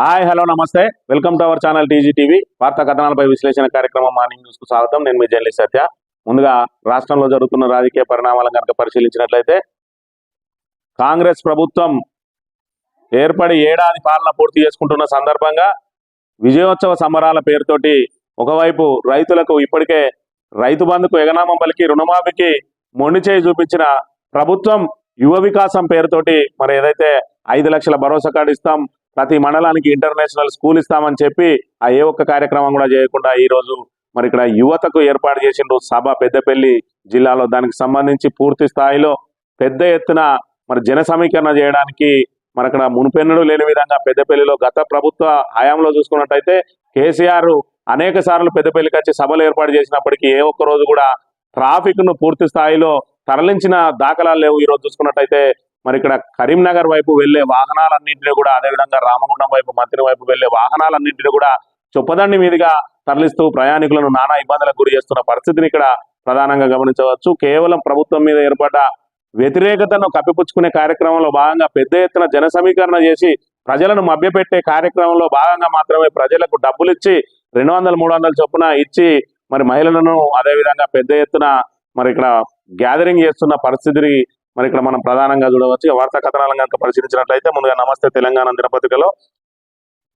Hi hello నమస్తే. Welcome to our channel TG TV. వార్తా కథనాలపై విశ్లేషణ కార్యక్రమం మార్నింగ్ న్యూస్కు స్వాగతం. నేను మీ జర్నలిస్ట్ సత్య. ముందుగా రాష్ట్రంలో జరుగుతున్న రాజకీయ పరిణామాలను కనుక పరిశీలించినట్లయితే కాంగ్రెస్ ప్రభుత్వం ఏర్పడి ఏడాది పాలన పూర్తి చేసుకుంటున్న సందర్భంగా విజయోత్సవ సంబరాల పేరుతోటి ఒకవైపు రైతులకు ఇప్పటికే రైతు బంధుకు ఎగనామం పలికి రుణమాఫీకి మొండి చేయి చూపించిన ప్రభుత్వం యువ వికాసం పేరుతోటి మరి ఏదైతే ఐదు లక్షల భరోసా కార్డు ఇస్తాం ప్రతి మండలానికి ఇంటర్నేషనల్ స్కూల్ ఇస్తామని చెప్పి ఆ ఏ ఒక్క కార్యక్రమం కూడా చేయకుండా ఈ రోజు మరి ఇక్కడ యువతకు ఏర్పాటు చేసిండ్రు సభ పెద్దపల్లి జిల్లాలో. దానికి సంబంధించి పూర్తి స్థాయిలో పెద్ద ఎత్తున మరి జన సమీకరణ చేయడానికి మరి అక్కడ మునుపెన్నడూ లేని విధంగా పెద్దపల్లిలో గత ప్రభుత్వ హయాంలో చూసుకున్నట్టయితే కేసీఆర్ అనేక సార్లు పెద్దపల్లికి వచ్చి సభలు ఏర్పాటు చేసినప్పటికీ ఏ ఒక్క రోజు కూడా ట్రాఫిక్ను పూర్తి స్థాయిలో తరలించిన దాఖలాలు లేవు. ఈ రోజు చూసుకున్నట్టయితే మరి ఇక్కడ కరీంనగర్ వైపు వెళ్ళే వాహనాలన్నింటినీ కూడా అదేవిధంగా రామగుండం వైపు మంత్రి వైపు వెళ్ళే వాహనాలన్నింటినీ కూడా చొప్పదండి మీదుగా తరలిస్తూ ప్రయాణికులను నానా ఇబ్బందులకు గురి చేస్తున్న పరిస్థితిని ఇక్కడ ప్రధానంగా గమనించవచ్చు. కేవలం ప్రభుత్వం మీద ఏర్పడ్డ వ్యతిరేకతను కప్పిపుచ్చుకునే కార్యక్రమంలో భాగంగా పెద్ద ఎత్తున జన సమీకరణ చేసి ప్రజలను మభ్యపెట్టే కార్యక్రమంలో భాగంగా మాత్రమే ప్రజలకు డబ్బులు ఇచ్చి రెండు వందలు మూడు వందల చొప్పున ఇచ్చి మరి మహిళలను అదేవిధంగా పెద్ద ఎత్తున మరి ఇక్కడ గ్యాదరింగ్ చేస్తున్న పరిస్థితిని మరి ఇక్కడ మనం ప్రధానంగా చూడవచ్చు. వార్తా కథనాలను కనుక పరిశీలించినట్లయితే ముందుగా నమస్తే తెలంగాణ దినపత్రికలో.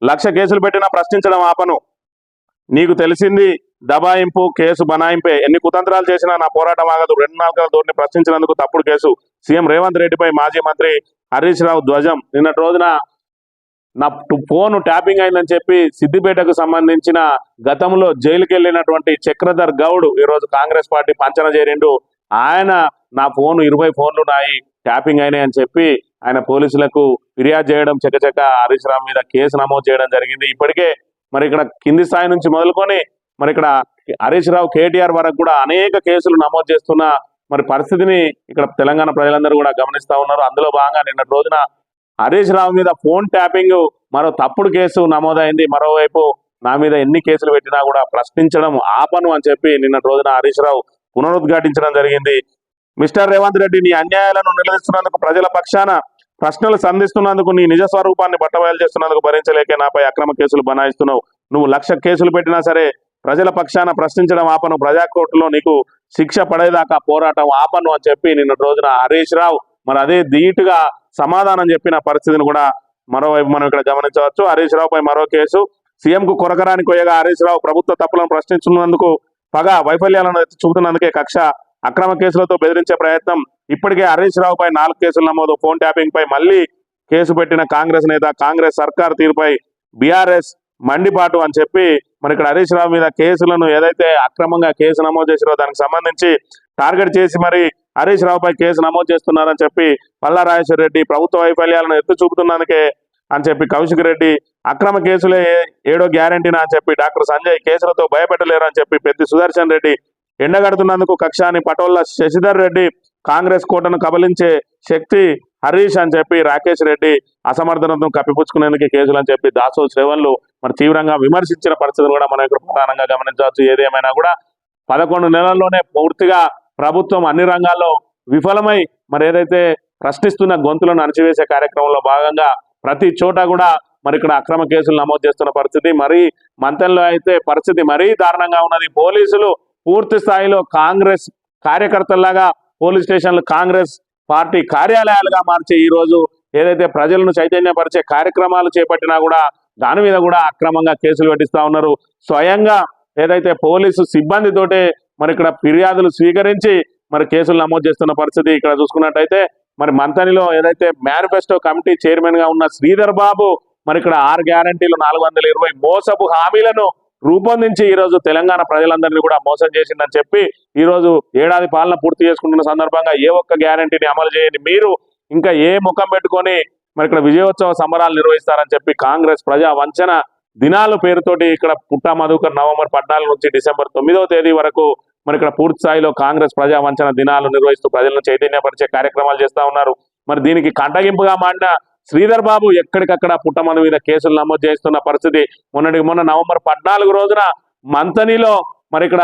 లక్ష కేసులు పెట్టినా ప్రశ్నించడం ఆపను. నీకు తెలిసింది దబాయింపు కేసు బనాయింపే. ఎన్ని కుతంత్రాలు చేసినా నా పోరాటం ఆగదు. రెండు నాలుగు ధోరణి ప్రశ్నించినందుకు తప్పుడు కేసు. సీఎం రేవంత్ రెడ్డిపై మాజీ మంత్రి హరీష్ రావు ధ్వజం. నిన్నటి రోజున నా ఫోన్ ట్యాపింగ్ అయిందని చెప్పి సిద్దిపేటకు సంబంధించిన గతంలో జైలుకి వెళ్ళినటువంటి చక్రధర్ గౌడ్ ఈ రోజు కాంగ్రెస్ పార్టీ పంచన చేరిండు. ఆయన నా ఫోన్ ఇరవై ఫోన్లు ఉన్నాయి ట్యాపింగ్ అయినాయి అని చెప్పి ఆయన పోలీసులకు ఫిర్యాదు చేయడం చకచక హరీష్ రావు మీద కేసు నమోదు చేయడం జరిగింది. ఇప్పటికే మరి ఇక్కడ కింది స్థాయి నుంచి మొదలుకొని మరి ఇక్కడ హరీష్ రావు కేటీఆర్ వరకు కూడా అనేక కేసులు నమోదు చేస్తున్న మరి పరిస్థితిని ఇక్కడ తెలంగాణ ప్రజలందరూ కూడా గమనిస్తూ ఉన్నారు. అందులో భాగంగా నిన్నటి రోజున హరీష్ రావు మీద ఫోన్ ట్యాపింగ్ మరో తప్పుడు కేసు నమోదైంది. మరోవైపు నా మీద ఎన్ని కేసులు పెట్టినా కూడా ప్రశ్నించడం ఆపను అని చెప్పి నిన్నటి రోజున హరీష్ రావు పునరుద్ఘాటించడం జరిగింది. మిస్టర్ రేవంత్ రెడ్డి నీ అన్యాయాలను నిలదీస్తున్నందుకు ప్రజల పక్షాన ప్రశ్నలు సంధిస్తున్నందుకు నీ నిజ స్వరూపాన్ని బట్టబయలు చేస్తున్నందుకు భరించలేకే నాపై అక్రమ కేసులు బనాయిస్తున్నావు. నువ్వు లక్ష కేసులు పెట్టినా సరే ప్రజల పక్షాన ప్రశ్నించడం ఆపను. ప్రజాకోర్టులో నీకు శిక్ష పడేదాకా పోరాటం ఆపను అని చెప్పి నిన్న రోజున హరీష్ రావు మరి అదే ధీటుగా సమాధానం చెప్పిన పరిస్థితిని కూడా మరోవైపు మనం ఇక్కడ గమనించవచ్చు. హరీష్ రావుపై మరో కేసు. సీఎంకు కొరకరాని కొయ్యగా హరీష్ రావు ప్రభుత్వ తప్పులను ప్రశ్నించున్నందుకు పగ వైఫల్యాలను చూపుతున్నందుకే కక్ష అక్రమ కేసులతో బెదిరించే ప్రయత్నం ఇప్పటికే హరీష్ రావుపై నాలుగు కేసులు నమోదు. ఫోన్ ట్యాపింగ్ పై మళ్ళీ కేసు పెట్టిన కాంగ్రెస్ నేత కాంగ్రెస్ సర్కార్ తీరుపై బీఆర్ఎస్ మండిపాటు అని చెప్పి మరి ఇక్కడ హరీష్ రావు మీద కేసులను ఏదైతే అక్రమంగా కేసు నమోదు చేసిరో దానికి సంబంధించి టార్గెట్ చేసి మరి హరీష్ రావుపై కేసు నమోదు చేస్తున్నారని చెప్పి పల్లా రాజేశ్వర రెడ్డి ప్రభుత్వ వైఫల్యాలను ఎత్తు చూపుతున్నందుకే అని చెప్పి కౌశిక్ రెడ్డి అక్రమ కేసులే ఏడో గ్యారంటీనా అని చెప్పి డాక్టర్ సంజయ్ కేసులతో భయపెట్టలేరు అని చెప్పి పెద్ది సుదర్శన్ రెడ్డి ఎండగడుతున్నందుకు కక్షాని పటోళ్ళ శశిధర్ రెడ్డి కాంగ్రెస్ కోటను కబలించే శక్తి హరీష్ అని చెప్పి రాకేష్ రెడ్డి అసమర్థనతను కప్పిపుచ్చుకునేందుకు కేసులు అని చెప్పి దాసో శ్రవణ్లు మరి తీవ్రంగా విమర్శించిన పరిస్థితులు కూడా మనం ఇక్కడ ప్రధానంగా గమనించవచ్చు. ఏదేమైనా కూడా పదకొండు నెలల్లోనే పూర్తిగా ప్రభుత్వం అన్ని రంగాల్లో విఫలమై మరి ఏదైతే ప్రశ్నిస్తున్న గొంతులను అణచివేసే కార్యక్రమంలో భాగంగా ప్రతి చోట కూడా మరి ఇక్కడ అక్రమ కేసులు నమోదు చేస్తున్న పరిస్థితి. మరి మంతంలో అయితే పరిస్థితి మరీ దారుణంగా ఉన్నది. పోలీసులు పూర్తి స్థాయిలో కాంగ్రెస్ కార్యకర్తల్లాగా పోలీస్ స్టేషన్లు కాంగ్రెస్ పార్టీ కార్యాలయాలుగా మార్చే ఈ రోజు ఏదైతే ప్రజలను చైతన్యపరిచే కార్యక్రమాలు చేపట్టినా కూడా దాని మీద కూడా అక్రమంగా కేసులు పెట్టిస్తా ఉన్నారు. స్వయంగా ఏదైతే పోలీసు సిబ్బందితోటే మరి ఇక్కడ ఫిర్యాదులు స్వీకరించి మరి కేసులు నమోదు చేస్తున్న పరిస్థితి ఇక్కడ చూసుకున్నట్టయితే మరి మంతనిలో ఏదైతే మేనిఫెస్టో కమిటీ చైర్మన్గా ఉన్న శ్రీధర్ బాబు మరి ఇక్కడ ఆరు గ్యారంటీలు నాలుగు వందల ఇరవై మోసపు హామీలను రూపొందించి ఈ రోజు తెలంగాణ ప్రజలందరినీ కూడా మోసం చేసిందని చెప్పి ఈ రోజు ఏడాది పాలన పూర్తి చేసుకుంటున్న సందర్భంగా ఏ ఒక్క గ్యారంటీని అమలు చేయండి మీరు ఇంకా ఏ ముఖం పెట్టుకొని మరి ఇక్కడ విజయోత్సవ సంబరాలు నిర్వహిస్తారని చెప్పి కాంగ్రెస్ ప్రజా వంచన దినాలు పేరుతోటి ఇక్కడ పుట్టా మధుకర్ నవంబర్ పద్నాలుగు నుంచి డిసెంబర్ తొమ్మిదవ తేదీ వరకు మరి ఇక్కడ పూర్తి స్థాయిలో కాంగ్రెస్ ప్రజా వంచన దినాలు నిర్వహిస్తూ ప్రజలను చైతన్యపరిచే కార్యక్రమాలు చేస్తా ఉన్నారు. మరి దీనికి కంటగింపుగా మాడిన శ్రీధర్ బాబు ఎక్కడికక్కడ పుట్టమను మీద కేసులు నమోదు చేస్తున్న పరిస్థితి. మొన్నటి మొన్న నవంబర్ పద్నాలుగు రోజున మంతనిలో మరి ఇక్కడ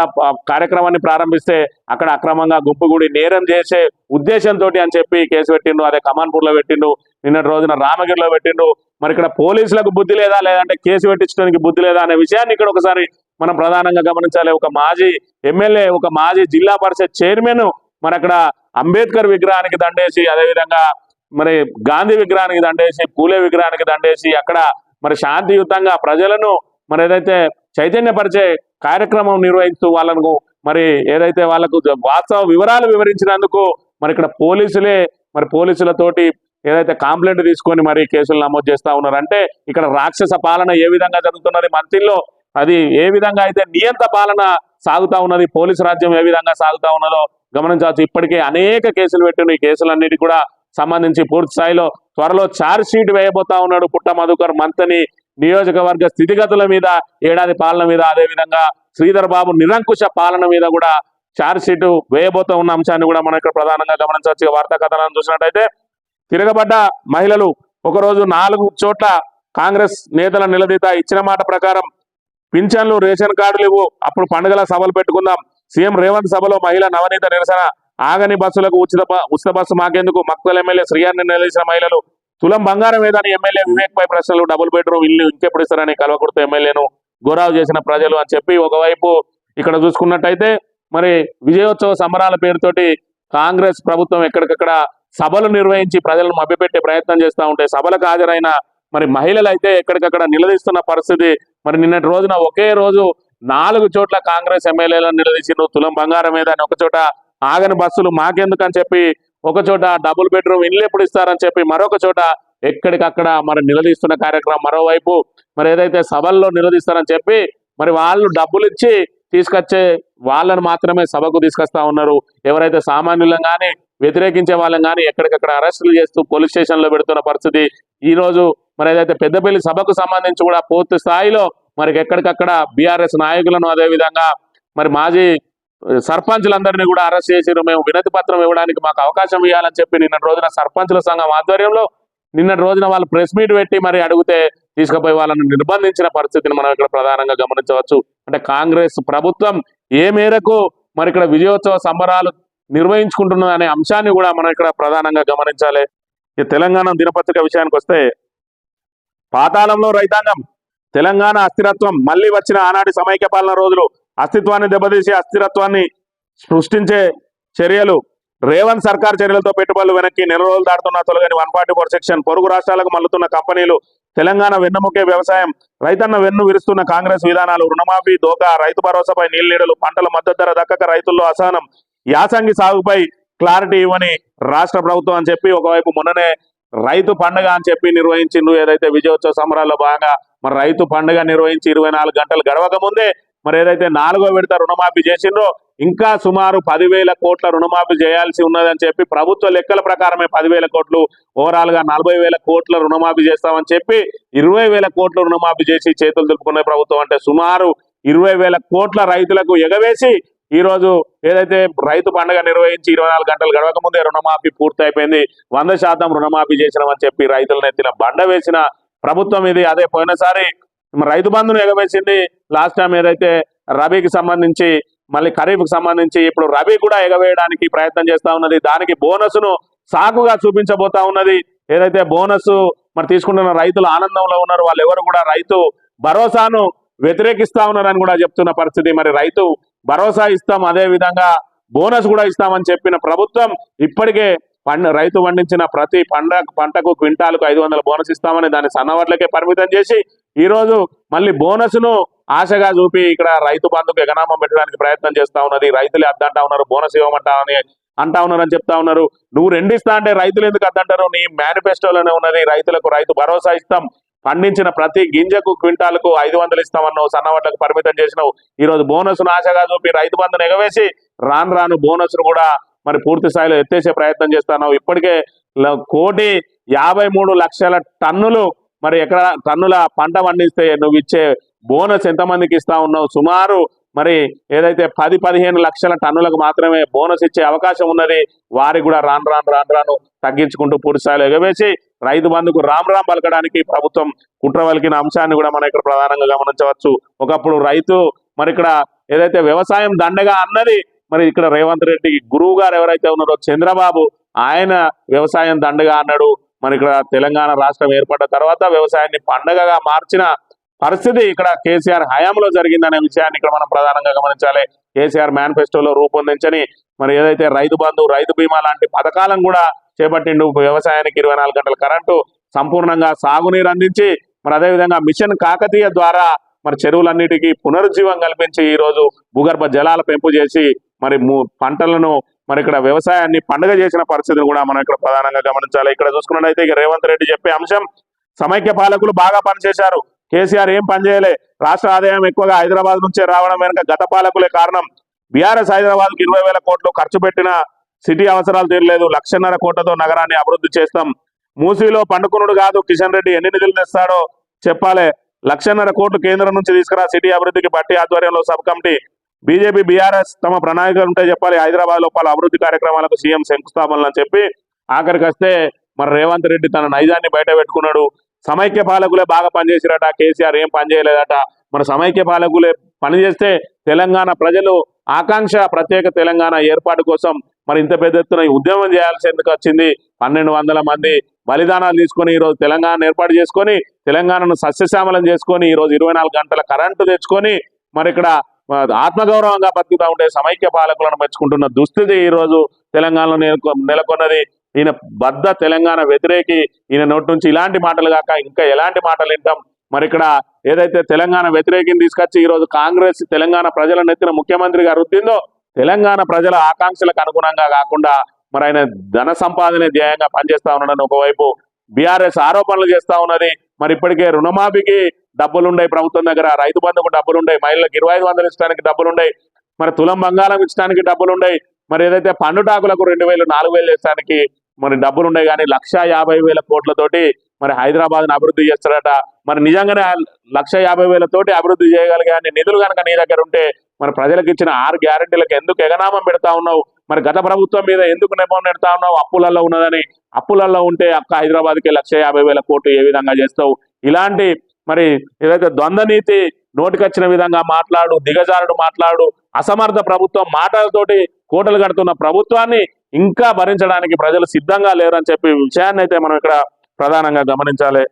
కార్యక్రమాన్ని ప్రారంభిస్తే అక్కడ అక్రమంగా గుంపుగూడి నేరం చేసే ఉద్దేశంతో అని చెప్పి కేసు పెట్టిండు అదే కమాన్పూర్లో పెట్టిండు నిన్నటి రోజున రామగిరిలో పెట్టిండు మరి ఇక్కడ పోలీసులకు బుద్ధి లేదా లేదంటే కేసు పెట్టించడానికి బుద్ధి లేదా అనే విషయాన్ని ఇక్కడ ఒకసారి మనం ప్రధానంగా గమనించాలి. ఒక మాజీ ఎమ్మెల్యే ఒక మాజీ జిల్లా పరిషత్ చైర్మన్ మరి అక్కడ అంబేద్కర్ విగ్రహానికి దండేసి అదేవిధంగా మరి గాంధీ విగ్రహానికి దండేసి పూలే విగ్రహానికి దండేసి అక్కడ మరి శాంతియుతంగా ప్రజలను మరి ఏదైతే చైతన్యపరిచే కార్యక్రమం నిర్వహిస్తూ వాళ్ళను మరి ఏదైతే వాళ్ళకు వాస్తవ వివరాలు వివరించినందుకు మరి ఇక్కడ పోలీసులే మరి పోలీసులతోటి ఏదైతే కాంప్లైంట్ తీసుకొని మరి కేసులు నమోదు చేస్తా ఉన్నారు అంటే ఇక్కడ రాక్షస పాలన ఏ విధంగా జరుగుతున్నది మంత్రిలో అది ఏ విధంగా అయితే నియంత పాలన సాగుతా ఉన్నది పోలీసు రాజ్యం ఏ విధంగా సాగుతా ఉన్నదో గమనించవచ్చు ఇప్పటికే అనేక కేసులు పెట్టిన ఈ కేసులన్నిటి కూడా సంబంధించి పూర్తి స్థాయిలో త్వరలో ఛార్జ్ షీట్ వేయబోతా ఉన్నాడు పుట్ట మధుకర్ మంతని నియోజకవర్గ స్థితిగతుల మీద ఏడాది పాలన మీద అదే విధంగా శ్రీధర్ బాబు నిరంకుశ పాలన మీద కూడా ఛార్జ్ షీట్ వేయబోతా ఉన్న అంశాన్ని కూడా మనం ఇక్కడ ప్రధానంగా గమనించవచ్చు. వార్తా కథనాలను చూసినట్టయితే తిరగబడ్డ మహిళలు ఒకరోజు నాలుగు చోట్ల కాంగ్రెస్ నేతల నిలదీత ఇచ్చిన మాట ప్రకారం పింఛన్లు రేషన్ కార్డులు ఇవ్వు అప్పుడు పండుగల సభలు పెట్టుకుందాం. సీఎం రేవంత్ సభలో మహిళ నవనీత నిరసన ఆగని బస్సులకు ఉచిత ఉచిత బస్సు మాకేందుకు? మక్తల ఎమ్మెల్యే శ్రీయాన్ని నిలదీసిన మహిళలు తులం బంగారం ఏదని ఎమ్మెల్యే వివేక్ పై ప్రశ్నలు డబుల్ బెడ్రూమ్ ఇల్లు ఇంకెప్పుడు ఇస్తారని కల్వకుర్తి ఎమ్మెల్యేను గోరావు చేసిన ప్రజలు అని చెప్పి ఒకవైపు ఇక్కడ చూసుకున్నట్టయితే మరి విజయోత్సవ సంబరాల పేరుతోటి కాంగ్రెస్ ప్రభుత్వం ఎక్కడికక్కడ సభలు నిర్వహించి ప్రజలను మభ్యపెట్టే ప్రయత్నం చేస్తూ ఉంటే సభలకు హాజరైన మరి మహిళలు అయితే ఎక్కడికక్కడ నిలదీస్తున్న పరిస్థితి మరి నిన్నటి రోజున ఒకే రోజు నాలుగు చోట్ల కాంగ్రెస్ ఎమ్మెల్యేలను నిలదీసిండ్రు. తులం బంగారం మీద అని ఒక చోట ఆగని బస్సులు మాకెందుకు అని చెప్పి ఒక చోట డబుల్ బెడ్రూమ్ ఇల్లు ఎప్పుడు ఇస్తారని చెప్పి మరొక చోట ఎక్కడికక్కడ మరి నిలదీస్తున్న కార్యక్రమం మరోవైపు మరి ఏదైతే సభల్లో నిలదీస్తారని చెప్పి మరి వాళ్ళు డబ్బులు ఇచ్చి తీసుకొచ్చే వాళ్ళను మాత్రమే సభకు తీసుకొస్తా ఉన్నారు. ఎవరైతే సామాన్యులను కానీ వ్యతిరేకించే వాళ్ళని కానీ ఎక్కడికక్కడ అరెస్టులు చేస్తూ పోలీస్ స్టేషన్లో పెడుతున్న పరిస్థితి ఈ రోజు మరి ఏదైతే పెద్దపల్లి సభకు సంబంధించి కూడా పూర్తి స్థాయిలో మరి ఎక్కడికక్కడ బీఆర్ఎస్ నాయకులను అదే విధంగా మరి మాజీ సర్పంచులందరినీ కూడా అరెస్ట్ చేసిరు మేము వినతి పత్రం ఇవ్వడానికి మాకు అవకాశం ఇవ్వాలని చెప్పి నిన్నటి రోజున సర్పంచుల సంఘం ఆధ్వర్యంలో నిన్నటి రోజున వాళ్ళు ప్రెస్ మీట్ పెట్టి మరి అడిగితే తీసుకుపోయి వాళ్ళని నిర్బంధించిన పరిస్థితిని మనం ఇక్కడ ప్రధానంగా గమనించవచ్చు. అంటే కాంగ్రెస్ ప్రభుత్వం ఏ మేరకు మరి ఇక్కడ విజయోత్సవ సంబరాలు నిర్వహించుకుంటున్నది అనే అంశాన్ని కూడా మనం ఇక్కడ ప్రధానంగా గమనించాలి. ఈ తెలంగాణ దినపత్రిక విషయానికి వస్తే పాతాళంలో రైతాంగం తెలంగాణ అస్థిరత్వం మళ్ళీ వచ్చిన ఆనాటి సమైక్య పాలన రోజులు అస్తిత్వాన్ని దెబ్బతీసి అస్థిరత్వాన్ని సృష్టించే చర్యలు రేవంత్ సర్కార్ చర్యలతో పెట్టుబడులు వెనక్కి నెల రోజులు దాటుతున్న తొలగని వన్ ఫార్టీ ఫోర్ సెక్షన్ పొరుగు రాష్ట్రాలకు మల్లుతున్న కంపెనీలు తెలంగాణ వెన్నుముకే వ్యవసాయం రైతన్న వెన్ను విరుస్తున్న కాంగ్రెస్ విధానాలు రుణమాఫీ దోకా రైతు భరోసాపై నీళ్ళీడలు పంటల మద్దతు ధర దక్కక రైతుల్లో అసహనం యాసంగి సాగుపై క్లారిటీ ఇవ్వని రాష్ట్ర ప్రభుత్వం అని చెప్పి ఒకవైపు మొన్ననే రైతు పండుగ అని చెప్పి నిర్వహించిండు ఏదైతే విజయోత్సవ సంబరాల్లో భాగంగా మరి రైతు పండుగ నిర్వహించి ఇరవై నాలుగు గంటలు గడవక ముందే మరి ఏదైతే నాలుగో విడత రుణమాఫీ చేసిండ్రో ఇంకా సుమారు పదివేల కోట్ల రుణమాఫీ చేయాల్సి ఉన్నదని చెప్పి ప్రభుత్వ లెక్కల ప్రకారమే పదివేల కోట్లు ఓవరాల్గా నలభై వేల కోట్ల రుణమాఫీ చేస్తామని చెప్పి ఇరవై వేల కోట్ల రుణమాఫీ చేసి చేతులు దులుపుకునే ప్రభుత్వం. అంటే సుమారు ఇరవై వేల కోట్ల రైతులకు ఎగవేసి ఈ రోజు ఏదైతే రైతు పండుగ నిర్వహించి ఇరవై నాలుగు గంటలు గడవక ముందే రుణమాఫీ పూర్తయిపోయింది వంద శాతం రుణమాఫీ చేసినామని చెప్పి రైతులను ఎత్తిన బండ వేసిన ప్రభుత్వం ఇది. అదే పోయినసారి రైతు బంధును ఎగవేసింది లాస్ట్ టైం ఏదైతే రబీకి సంబంధించి మళ్ళీ ఖరీఫ్కి సంబంధించి ఇప్పుడు రబీ కూడా ఎగవేయడానికి ప్రయత్నం చేస్తా ఉన్నది. దానికి బోనస్ను సాకుగా చూపించబోతా ఉన్నది. ఏదైతే బోనస్ మరి తీసుకుంటున్న రైతులు ఆనందంలో ఉన్నారు వాళ్ళు ఎవరు కూడా రైతు భరోసాను వ్యతిరేకిస్తా ఉన్నారని కూడా చెప్తున్న పరిస్థితి. మరి రైతు భరోసా ఇస్తాం అదే విధంగా బోనస్ కూడా ఇస్తామని చెప్పిన ప్రభుత్వం ఇప్పటికే పంట రైతు పండించిన ప్రతి పండ పంటకు క్వింటాలకు ఐదు వందల బోనస్ ఇస్తామని దాన్ని సన్నవాట్లకే పరిమితం చేసి ఈ రోజు మళ్ళీ బోనస్ను ఆశగా చూపి ఇక్కడ రైతు బంధుకు ఎగనామం పెట్టడానికి ప్రయత్నం చేస్తా ఉన్నది. రైతులే అద్దంటా ఉన్నారు బోనస్ ఇవ్వమంటామని అంటా ఉన్నారని చెప్తా ఉన్నారు. నువ్వు రెండు ఇస్తా అంటే రైతులు ఎందుకు అద్దంటారు? నీ మేనిఫెస్టోలోనే ఉన్నది. రైతులకు రైతు భరోసా ఇస్తాం. పండించిన ప్రతి గింజకు క్వింటాలకు ఐదు వందలు ఇస్తామన్నావు సన్నవడ్లకు పరిమితం చేసినావు. ఈరోజు బోనస్ను ఆశగా చూపి రైతు బంధును ఎగవేసి రాను రాను బోనస్ కూడా మరి పూర్తి స్థాయిలో ఎత్తేసే ప్రయత్నం చేస్తున్నావు. ఇప్పటికే కోటి యాభై మూడు లక్షల టన్నులు మరి ఎక్కడ టన్నుల పంట పండిస్తే నువ్వు ఇచ్చే బోనస్ ఎంతమందికి ఇస్తా ఉన్నావు? సుమారు మరి ఏదైతే పది పదిహేను లక్షల టన్నులకు మాత్రమే బోనస్ ఇచ్చే అవకాశం ఉన్నది. వారికి కూడా రాను రాను రాను రాను తగ్గించుకుంటూ పూర్తి స్థాయిలో ఎగవేసి రైతు బంధుకు రామ్ రామ్ పలకడానికి ప్రభుత్వం కుట్రవలికిన అంశాన్ని కూడా మనం ఇక్కడ ప్రధానంగా గమనించవచ్చు. ఒకప్పుడు రైతు మరి ఇక్కడ ఏదైతే వ్యవసాయం దండగా అన్నది మరి ఇక్కడ రేవంత్ రెడ్డి గురువు గారు ఎవరైతే ఉన్నారో చంద్రబాబు ఆయన వ్యవసాయం దండగా అన్నాడు మరి ఇక్కడ తెలంగాణ రాష్ట్రం ఏర్పడ్డ తర్వాత వ్యవసాయాన్ని పండగగా మార్చిన పరిస్థితి ఇక్కడ కేసీఆర్ హయాంలో జరిగిందనే విషయాన్ని ఇక్కడ మనం ప్రధానంగా గమనించాలి. కేసీఆర్ మేనిఫెస్టోలో రూపొందించని మరి ఏదైతే రైతు బంధు రైతు బీమా లాంటి పథకాలను కూడా చేపట్టిండు వ్యవసాయానికి ఇరవై నాలుగు గంటల కరెంటు సంపూర్ణంగా సాగునీరు అందించి మరి అదేవిధంగా మిషన్ కాకతీయ ద్వారా మరి చెరువులన్నిటికీ పునరుజ్జీవం కల్పించి ఈ రోజు భూగర్భ జలాల పెంపు చేసి మరి పంటలను మరి ఇక్కడ వ్యవసాయాన్ని పండుగ చేసిన పరిస్థితిని కూడా మనం ఇక్కడ ప్రధానంగా గమనించాలి. ఇక్కడ చూసుకున్నట్టయితే ఇక రేవంత్ రెడ్డి చెప్పే అంశం సమైక్య పాలకులు బాగా పనిచేశారు. కేసీఆర్ ఏం పనిచేయలే రాష్ట్ర ఆదాయం ఎక్కువగా హైదరాబాద్ నుంచే రావడం వెనుక గత పాలకులే కారణం. బీఆర్ఎస్ హైదరాబాద్కు ఇరవై వేల కోట్లు ఖర్చు పెట్టిన సిటీ అవసరాలు తీరలేదు. లక్షన్నర కోట్లతో నగరాన్ని అభివృద్ధి చేస్తాం. మూసీలో పండుకునుడు కాదు కిషన్ రెడ్డి ఎన్ని నిధులు తెస్తాడో చెప్పాలి. లక్షన్నర కోట్లు కేంద్రం నుంచి తీసుకురా సిటీ అభివృద్ధికి పట్టి ఆధ్వర్యంలో సబ్ కమిటీ బీజేపీ బీఆర్ఎస్ తమ ప్రణాళికలు ఉంటే చెప్పాలి. హైదరాబాద్లో పలు అభివృద్ధి కార్యక్రమాలకు సీఎం శంకుస్థాపనలు అని చెప్పి ఆఖరికి వస్తే మరి రేవంత్ రెడ్డి తన నైజాన్ని బయట పెట్టుకున్నాడు. సమైక్య పాలకులే బాగా పనిచేసిరట కేసీఆర్ ఏం పని చేయలేదట. మన సమైక్య పాలకులే పనిచేస్తే తెలంగాణ ప్రజలు ఆకాంక్ష ప్రత్యేక తెలంగాణ ఏర్పాటు కోసం మరి ఇంత పెద్ద ఎత్తున ఉద్యమం చేయాల్సేందుకు వచ్చింది? పన్నెండు వందల మంది బలిదానాలు తీసుకొని ఈరోజు తెలంగాణ ఏర్పాటు చేసుకొని తెలంగాణను సస్యశ్యామలం చేసుకొని ఈరోజు ఇరవై నాలుగు గంటల కరెంటు తెచ్చుకొని మరి ఇక్కడ ఆత్మగౌరవంగా బతుకుతా ఉండే సమైక్య పాలకులను మెచ్చుకుంటున్న దుస్థితి ఈ రోజు తెలంగాణలో నేను నెలకొన్నది. ఈయన బద్ద తెలంగాణ వ్యతిరేకి ఈయన నోటి నుంచి ఇలాంటి మాటలు కాక ఇంకా ఎలాంటి మాటలు వింటాం? మరి ఇక్కడ ఏదైతే తెలంగాణ వ్యతిరేకిని తీసుకొచ్చి ఈ రోజు కాంగ్రెస్ తెలంగాణ ప్రజల నెత్తిన ముఖ్యమంత్రిగా రుద్దిందో తెలంగాణ ప్రజల ఆకాంక్షలకు అనుగుణంగా కాకుండా మరి ఆయన ధన సంపాదనే ధ్యేయంగా పనిచేస్తా ఉన్నాడని ఒకవైపు బీఆర్ఎస్ ఆరోపణలు చేస్తా ఉన్నది. మరి ఇప్పటికే రుణమాఫీకి డబ్బులుండే ప్రభుత్వం దగ్గర. రైతు బంధుకు డబ్బులుండే మహిళలకు ఇరవై ఐదు వందలు ఇచ్చడానికి డబ్బులుండే మరి తులం బంగారం ఇచ్చడానికి డబ్బులుండే మరి ఏదైతే పండుటాకులకు రెండు వేలు నాలుగు వేలు ఇచ్చడానికి మరి డబ్బులుండే కానీ లక్ష యాభై వేల కోట్లతోటి మరి హైదరాబాద్ను అభివృద్ధి చేస్తారట. మరి నిజంగానే లక్ష యాభై వేలతోటి అభివృద్ధి చేయగలిగే అన్ని నిధులు కనుక నీ దగ్గర ఉంటే మరి ప్రజలకు ఇచ్చిన ఆరు గ్యారెంటీలకు ఎందుకు ఎగనామం పెడతా ఉన్నావు? మరి గత ప్రభుత్వం మీద ఎందుకు నెపం పెడతా ఉన్నావు? అప్పులలో ఉన్నదని. అప్పులలో ఉంటే అక్క హైదరాబాద్కి లక్ష యాభై వేల కోట్లు ఏ విధంగా చేస్తావు? ఇలాంటి మరి ఏదైతే ద్వంద్వనీతి నోటికొచ్చిన విధంగా మాట్లాడు దిగజారుడు మాట్లాడు అసమర్థ ప్రభుత్వం మాటలతోటి కోటలు కడుతున్న ప్రభుత్వాన్ని ఇంకా భరించడానికి ప్రజలు సిద్ధంగా లేరని చెప్పి విషయాన్ని అయితే మనం ఇక్కడ ప్రధానంగా గమనించాలి.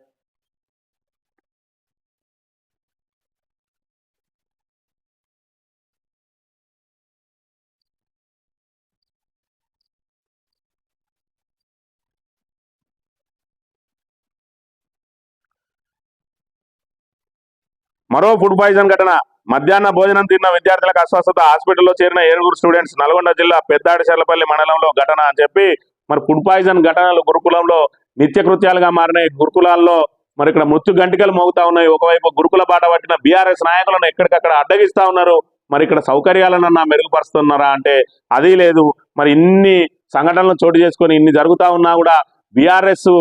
మరో ఫుడ్ పాయిజన్ ఘటన. మధ్యాహ్న భోజనం తిన్న విద్యార్థులకు అస్వస్థత. హాస్పిటల్లో చేరిన ఏడుగురు స్టూడెంట్స్ నల్గొండ జిల్లా పెద్దాడిచెర్లపల్లి మండలంలో ఘటన అని చెప్పి మరి ఫుడ్ పాయిజన్ ఘటనలు గురుకులంలో నిత్యకృత్యాలుగా మారినాయి. గురుకులాల్లో మరి ఇక్కడ మృత్యు గంటికలు మోగుతా ఉన్నాయి. ఒకవైపు గురుకుల బాట పట్టిన బీఆర్ఎస్ నాయకులను ఎక్కడికక్కడ అడ్డగిస్తా ఉన్నారు. మరి ఇక్కడ సౌకర్యాలనన్నా మెరుగుపరుస్తున్నారా అంటే అది లేదు. మరి ఇన్ని సంఘటనలు చోటు చేసుకొని ఇన్ని జరుగుతా ఉన్నా కూడా బీఆర్ఎస్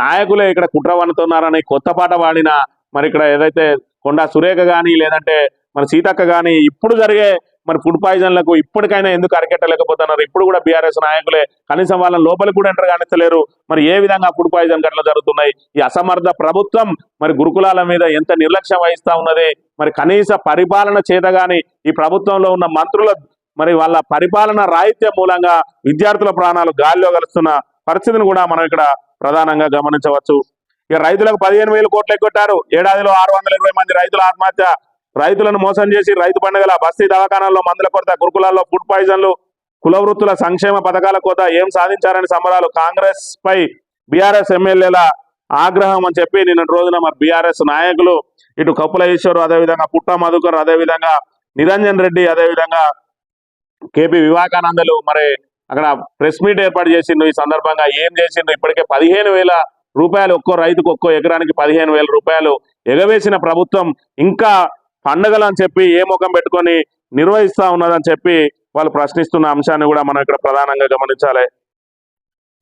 నాయకులే ఇక్కడ కుట్ర వండుతున్నారని కొత్త పాట పాడిన మరి ఇక్కడ ఏదైతే కొండా సురేఖ కానీ లేదంటే మన సీతక్క కానీ ఇప్పుడు జరిగే మరి ఫుడ్ పాయిజన్లకు ఇప్పటికైనా ఎందుకు అరికెట్టలేకపోతున్నారు? ఇప్పుడు కూడా బీఆర్ఎస్ నాయకులే కనీసం వాళ్ళని లోపలికి కూడా ఎంటర్ కానిస్తలేరు. మరి ఏ విధంగా ఫుడ్ పాయిజన్ ఘటనలు జరుగుతున్నాయి? ఈ అసమర్థ ప్రభుత్వం మరి గురుకులాల మీద ఎంత నిర్లక్ష్యం వహిస్తా ఉన్నది? మరి కనీస పరిపాలన చేత కానీ ఈ ప్రభుత్వంలో ఉన్న మంత్రుల మరి వాళ్ళ పరిపాలన రాహిత్యం మూలంగా విద్యార్థుల ప్రాణాలు గాల్లో కలుస్తున్న పరిస్థితిని కూడా మనం ఇక్కడ ప్రధానంగా గమనించవచ్చు. ఇక రైతులకు పదిహేను వేలు కోట్లు ఎగ్గొట్టారు. ఏడాదిలో ఆరు వందల ఇరవై మంది రైతుల ఆత్మహత్య. రైతులను మోసం చేసి రైతు పండుగల బస్తీ దవాఖానాల్లో మందుల కొరత గురుకులాల్లో ఫుడ్ పాయిజన్లు కుల వృత్తుల సంక్షేమ పథకాల కోత ఏం సాధించారని సంబరాలు కాంగ్రెస్ పై బీఆర్ఎస్ ఎమ్మెల్యేల ఆగ్రహం అని చెప్పి నిన్న రోజున మరి బీఆర్ఎస్ నాయకులు ఇటు కప్పుల ఈశ్వర్ అదేవిధంగా పుట్ట మధుకర్ అదేవిధంగా నిరంజన్ రెడ్డి అదేవిధంగా కేపీ వివేకానందలు మరి అక్కడ ప్రెస్ మీట్ ఏర్పాటు చేసిండు ఈ సందర్భంగా ఏం చేసిండు ఇప్పటికే పదిహేను వేల రూపాయలు ఒక్కో రైతుకు ఒక్కో ఎకరానికి పదిహేను వేల రూపాయలు ఎగవేసిన ప్రభుత్వం ఇంకా పండగలని అని చెప్పి ఏ ముఖం పెట్టుకొని నిర్వహిస్తా ఉన్నదని చెప్పి వాళ్ళు ప్రశ్నిస్తున్న అంశాన్ని కూడా మనం ఇక్కడ ప్రధానంగా గమనించాలి.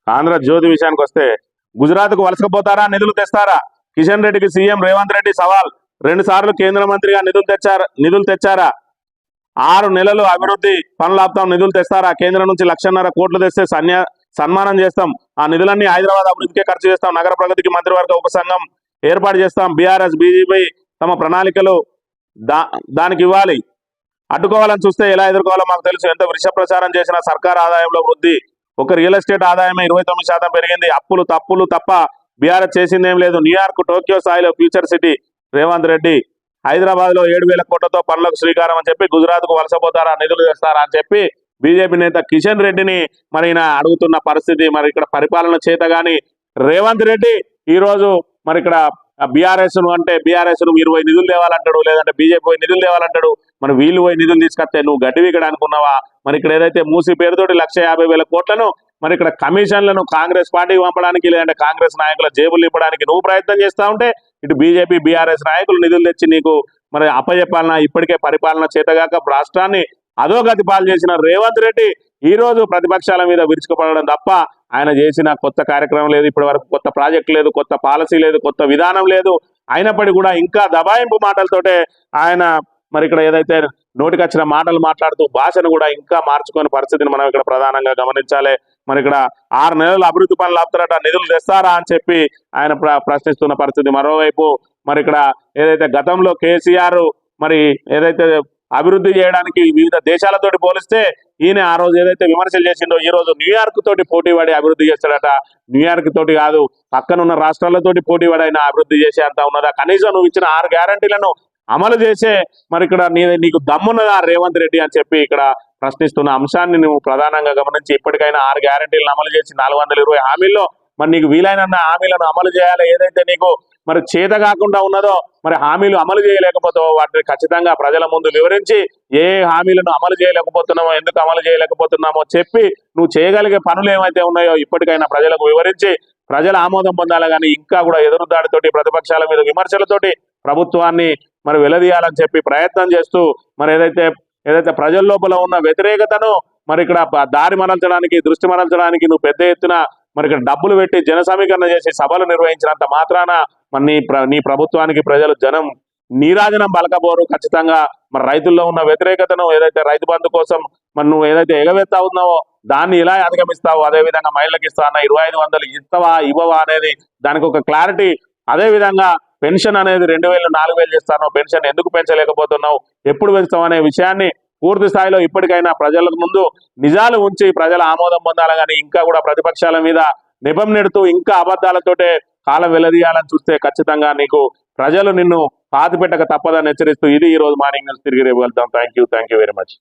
ఆంధ్ర జ్యోతి విషయానికి వస్తే గుజరాత్కు వలసకపోతారా? నిధులు తెస్తారా? కిషన్ రెడ్డికి సీఎం రేవంత్ రెడ్డి సవాల్. రెండు సార్లు కేంద్ర మంత్రిగా నిధులు తెచ్చారు నిధులు తెచ్చారా? ఆరు నెలలు అభివృద్ధి పనులు ఆపుతాం నిధులు తెస్తారా? కేంద్రం నుంచి లక్షన్నర కోట్లు తెస్తే సన్యా సన్మానం చేస్తాం. ఆ నిధులన్నీ హైదరాబాద్ అభివృద్ధికే ఖర్చు చేస్తాం. నగర ప్రగతికి మంత్రివర్గ ఉపసంఘం ఏర్పాటు చేస్తాం. బీఆర్ఎస్ బీజేపీ తమ ప్రణాళికలు దా దానికి ఇవ్వాలి. అడ్డుకోవాలని చూస్తే ఎలా ఎదుర్కోవాలో మాకు తెలుసు. ఎంత విష ప్రచారం చేసినా సర్కార్ ఆదాయంలో వృద్ధి ఒక రియల్ ఎస్టేట్ ఆదాయం ఇరవై తొమ్మిది శాతం పెరిగింది. అప్పులు తప్పులు తప్ప బీఆర్ఎస్ చేసిందేం లేదు. న్యూయార్క్ టోక్యో స్థాయిలో ఫ్యూచర్ సిటీ రేవంత్ రెడ్డి హైదరాబాద్లో ఏడు వేల కోట్లతో పనులకు శ్రీకారం అని చెప్పి గుజరాత్కు వలసపోతారా నిధులు తెస్తారా అని చెప్పి బీజేపీ నేత కిషన్ రెడ్డిని మరి ఈయన అడుగుతున్న పరిస్థితి మరి ఇక్కడ పరిపాలన చేత కానీ రేవంత్ రెడ్డి ఈరోజు మరి ఇక్కడ బీఆర్ఎస్ను అంటే బీఆర్ఎస్ను మీరు పోయి నిధులు తేవాలంటాడు లేదంటే బీజేపీ పోయి నిధులు తేవాలంటాడు మరి వీళ్ళు పోయి నిధులు తీసుకొస్తే నువ్వు గడ్డి ఇక్కడ అనుకున్నావా? మరి ఇక్కడ ఏదైతే మూసి పేరుతోటి లక్ష యాభై వేల కోట్లను మరి ఇక్కడ కమిషన్లను కాంగ్రెస్ పార్టీకి పంపడానికి లేదంటే కాంగ్రెస్ నాయకుల జేబులు నింపడానికి నువ్వు ప్రయత్నం చేస్తా ఉంటే ఇటు బీజేపీ బీఆర్ఎస్ నాయకులు నిధులు తెచ్చి నీకు మరి అప్పచెప్పాలన ఇప్పటికే పరిపాలన చేతగాక రాష్ట్రాన్ని అధోగతి పాలు చేసిన రేవంత్ రెడ్డి ఈ రోజు ప్రతిపక్షాల మీద విరుచుకుపడడం తప్ప ఆయన చేసిన కొత్త కార్యక్రమం లేదు ఇప్పటి వరకు కొత్త ప్రాజెక్ట్ లేదు కొత్త పాలసీ లేదు కొత్త విధానం లేదు. అయినప్పటికీ కూడా ఇంకా దబాయింపు మాటలతోటే ఆయన మరి ఇక్కడ ఏదైతే నోటికొచ్చిన మాటలు మాట్లాడుతూ భాషను కూడా ఇంకా మార్చుకునే పరిస్థితిని మనం ఇక్కడ ప్రధానంగా గమనించాలి. మరి ఇక్కడ ఆరు నెలలు అభివృద్ధి పనులు ఆపుతారట నిధులు తెస్తారా అని చెప్పి ఆయన ప్ర- ప్రశ్నిస్తున్న పరిస్థితి. మరోవైపు మరి ఇక్కడ ఏదైతే గతంలో కేసీఆర్ మరి ఏదైతే అభివృద్ధి చేయడానికి వివిధ దేశాలతోటి పోలిస్తే ఈయన ఆ రోజు ఏదైతే విమర్శలు చేసిండో ఈ రోజు న్యూయార్క్ తోటి పోటీ పడి అభివృద్ధి చేస్తాడట. న్యూయార్క్ తోటి కాదు పక్కనున్న రాష్ట్రాలతోటి పోటీ పడి ఆయన అభివృద్ధి చేసే అంత ఉన్నదా? కనీసం నువ్వు ఇచ్చిన ఆరు గ్యారంటీలను అమలు చేసే మరి ఇక్కడ నీ నీకు దమ్మున్నదా రేవంత్ రెడ్డి అని చెప్పి ఇక్కడ ప్రశ్నిస్తున్న అంశాన్ని నువ్వు ప్రధానంగా గమనించి ఇప్పటికైనా ఆరు గ్యారంటీలను అమలు చేసి నాలుగు వందల ఇరవై హామీల్లో మరి నీకు వీలైన హామీలను అమలు చేయాలి. ఏదైతే నీకు మరి చేత కాకుండా ఉన్నదో మరి హామీలు అమలు చేయలేకపోతే వాటిని ఖచ్చితంగా ప్రజల ముందు వివరించి ఏ హామీలను అమలు చేయలేకపోతున్నామో ఎందుకు అమలు చేయలేకపోతున్నామో చెప్పి నువ్వు చేయగలిగే పనులు ఏమైతే ఉన్నాయో ఇప్పటికైనా ప్రజలకు వివరించి ప్రజల ఆమోదం పొందాలి. కానీ ఇంకా కూడా ఎదురుదాడితోటి ప్రతిపక్షాల మీద విమర్శలతోటి ప్రభుత్వాన్ని మరి వెలదీయాలని చెప్పి ప్రయత్నం చేస్తూ మరి ఏదైతే ఏదైతే ప్రజల లోపల ఉన్న వ్యతిరేకతను మరి ఇక్కడ దారి మరల్చడానికి దృష్టి మరల్చడానికి నువ్వు పెద్ద ఎత్తున మరి ఇక్కడ డబ్బులు పెట్టి జన సమీకరణ చేసి సభలు నిర్వహించినంత మాత్రాన మరి నీ నీ ప్రభుత్వానికి ప్రజలు జనం నీరాజనం పలకబోరు. ఖచ్చితంగా మరి రైతుల్లో ఉన్న వ్యతిరేకతను ఏదైతే రైతు బంధు కోసం మరి నువ్వు ఏదైతే ఎగవేస్తా ఉన్నావో దాన్ని ఇలా అధిగమిస్తావు. అదే విధంగా మహిళలకు ఇస్తా అన్న ఇరవై ఐదు వందలు ఇస్తావా ఇవ్వవా అనేది దానికి ఒక క్లారిటీ. అదేవిధంగా పెన్షన్ అనేది రెండు వేలు నాలుగు వేలు చేస్తాను పెన్షన్ ఎందుకు పెంచలేకపోతున్నావు ఎప్పుడు పెంచుతావు అనే విషయాన్ని పూర్తి స్థాయిలో ఇప్పటికైనా ప్రజలకు ముందు నిజాలు ఉంచి ప్రజల ఆమోదం పొందాలని కానీ ఇంకా కూడా ప్రతిపక్షాల మీద నిపం నెడుతూ ఇంకా అబద్ధాలతోటే కాలం వెల్లదీయాలని చూస్తే ఖచ్చితంగా నీకు ప్రజలు నిన్ను పాతిపెట్టక తప్పదని హెచ్చరిస్తూ ఇది ఈ రోజు మార్నింగ్ న్యూస్ తిరిగి రేపు వెళ్తాం thank you thank you very much